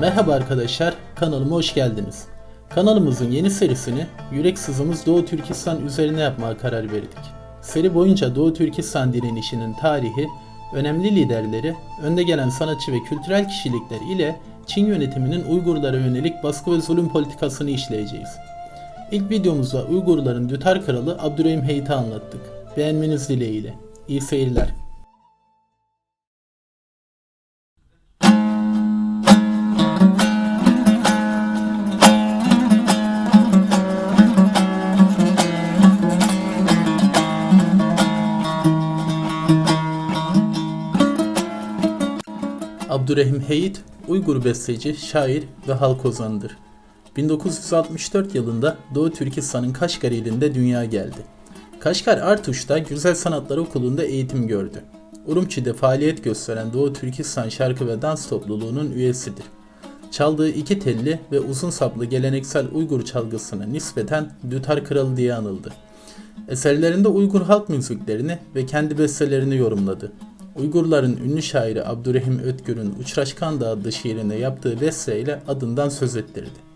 Merhaba arkadaşlar, kanalıma hoş geldiniz. Kanalımızın yeni serisini Yürek Sızımız Doğu Türkistan üzerine yapmaya karar verdik. Seri boyunca Doğu Türkistan direnişinin tarihi, önemli liderleri, önde gelen sanatçı ve kültürel kişilikler ile Çin yönetiminin Uygurlara yönelik baskı ve zulüm politikasını işleyeceğiz. İlk videomuzda Uygurların Dütar Kralı Abdurrahim Heyt'i anlattık. Beğenmeniz dileğiyle. İyi seyirler. Abdurrahim Heyit, Uygur besteci, şair ve halk ozanıdır. 1964 yılında Doğu Türkistan'ın Kaşgar ilinde dünya geldi. Kaşgar Artuş'ta Güzel Sanatlar Okulu'nda eğitim gördü. Urumçi'de faaliyet gösteren Doğu Türkistan şarkı ve dans topluluğunun üyesidir. Çaldığı iki telli ve uzun saplı geleneksel Uygur çalgısına nispeten Dütar Kralı diye anıldı. Eserlerinde Uygur halk müziklerini ve kendi bestelerini yorumladı. Uygurların ünlü şairi Abdurrahim Ötgür'ün Uçraşkan Dağı adlı şiirinde yaptığı besteyle adından söz ettirdi.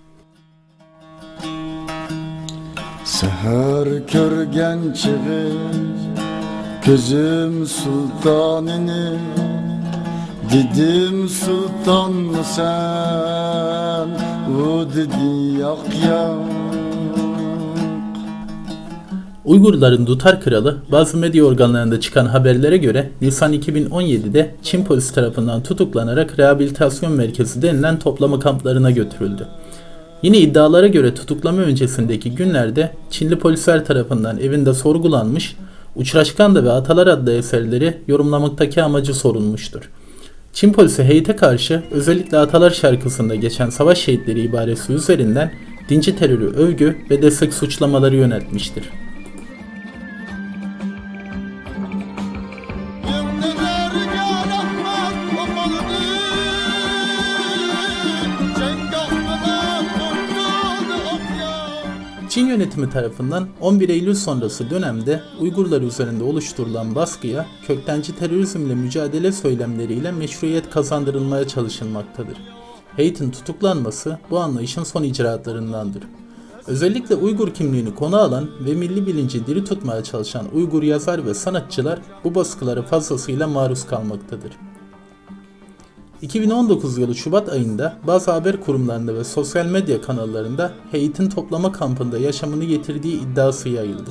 Seher körgen çığı Gözüm sultanını Dedim sultan mı sen O dedi yak yak Uygurların Dutar Kralı bazı medya organlarında çıkan haberlere göre Nisan 2017'de Çin polisi tarafından tutuklanarak rehabilitasyon merkezi denilen toplama kamplarına götürüldü. Yine iddialara göre tutuklama öncesindeki günlerde Çinli polisler tarafından evinde sorgulanmış, Uçraşkanda ve Atalar adlı eserleri yorumlamaktaki amacı sorulmuştur. Çin polisi heyete karşı özellikle Atalar şarkısında geçen savaş şehitleri ibaresi üzerinden dinci terörü övgü ve destek suçlamaları yöneltmiştir. Çin yönetimi tarafından 11 Eylül sonrası dönemde Uygurlar üzerinde oluşturulan baskıya köktenci terörizmle mücadele söylemleriyle meşruiyet kazandırılmaya çalışılmaktadır. Heyt'in tutuklanması bu anlayışın son icraatlarındandır. Özellikle Uygur kimliğini konu alan ve milli bilinci diri tutmaya çalışan Uygur yazar ve sanatçılar bu baskılara fazlasıyla maruz kalmaktadır. 2019 yılı Şubat ayında bazı haber kurumlarında ve sosyal medya kanallarında Heyt'in toplama kampında yaşamını yitirdiği iddiası yayıldı.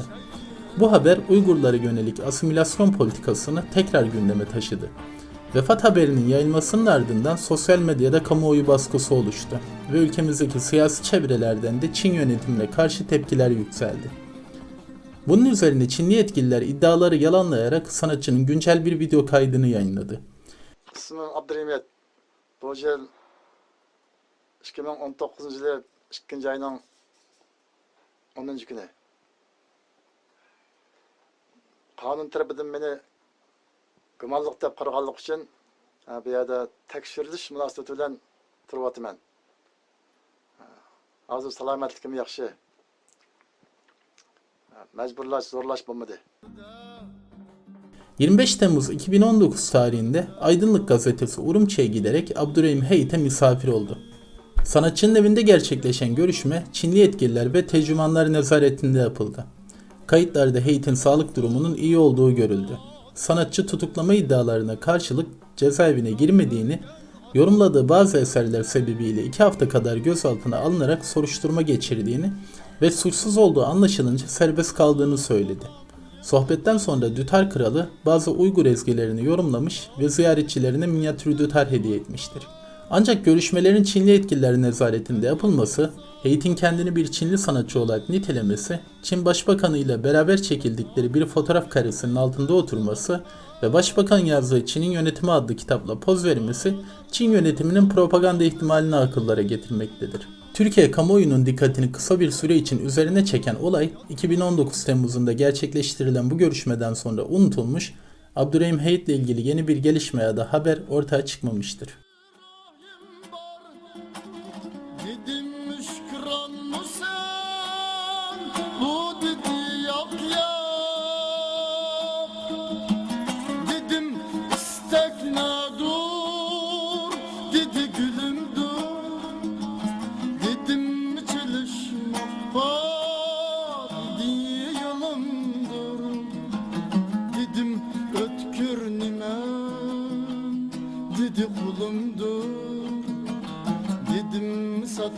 Bu haber Uygurlara yönelik asimilasyon politikasını tekrar gündeme taşıdı. Vefat haberinin yayılmasının ardından sosyal medyada kamuoyu baskısı oluştu ve ülkemizdeki siyasi çevrelerden de Çin yönetimine karşı tepkiler yükseldi. Bunun üzerine Çinli yetkililer iddiaları yalanlayarak sanatçının güncel bir video kaydını yayınladı. bu yil ikki ming o'n to'qqizinchi yili ikkinchi oyning o'ninchi kuni. Qonun tarafidan meni gumonliq deb qaraganlik uchun bu yerda tekshirilish munosabati bilan turyotiman hozir salomatligim yaxshi. Majburlash zo'rlash bo'lmadi. 25 Temmuz 2019 tarihinde Aydınlık gazetesi Urumçi'ye giderek Abdurrahim Heyt'e misafir oldu. Sanatçının evinde gerçekleşen görüşme Çinli yetkililer ve tercümanlar nezaretinde yapıldı. Kayıtlarda Heyt'in sağlık durumunun iyi olduğu görüldü. Sanatçı tutuklama iddialarına karşılık cezaevine girmediğini, yorumladığı bazı eserler sebebiyle 2 hafta kadar gözaltına alınarak soruşturma geçirdiğini ve suçsuz olduğu anlaşılınca serbest kaldığını söyledi. Sohbetten sonra Dütar Kralı bazı Uygur ezgilerini yorumlamış ve ziyaretçilerine minyatür Dütar hediye etmiştir. Ancak görüşmelerin Çinli yetkililer nezaretinde yapılması, Heyt'in kendini bir Çinli sanatçı olarak nitelemesi, Çin Başbakanı ile beraber çekildikleri bir fotoğraf karesinin altında oturması ve Başbakan yazdığı Çin'in Yönetimi adlı kitapla poz vermesi, Çin yönetiminin propaganda ihtimalini akıllara getirmektedir. Türkiye kamuoyunun dikkatini kısa bir süre için üzerine çeken olay 2019 Temmuz'unda gerçekleştirilen bu görüşmeden sonra unutulmuş, Abdurrahim Heyit ile ilgili yeni bir gelişme ya da haber ortaya çıkmamıştır.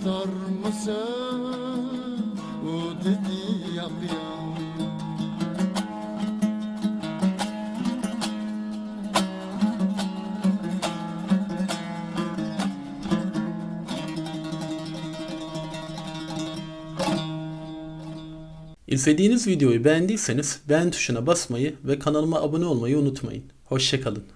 doktor musun? O dedi yapıyor. İzlediğiniz videoyu beğendiyseniz beğen tuşuna basmayı ve kanalıma abone olmayı unutmayın. Hoşçakalın.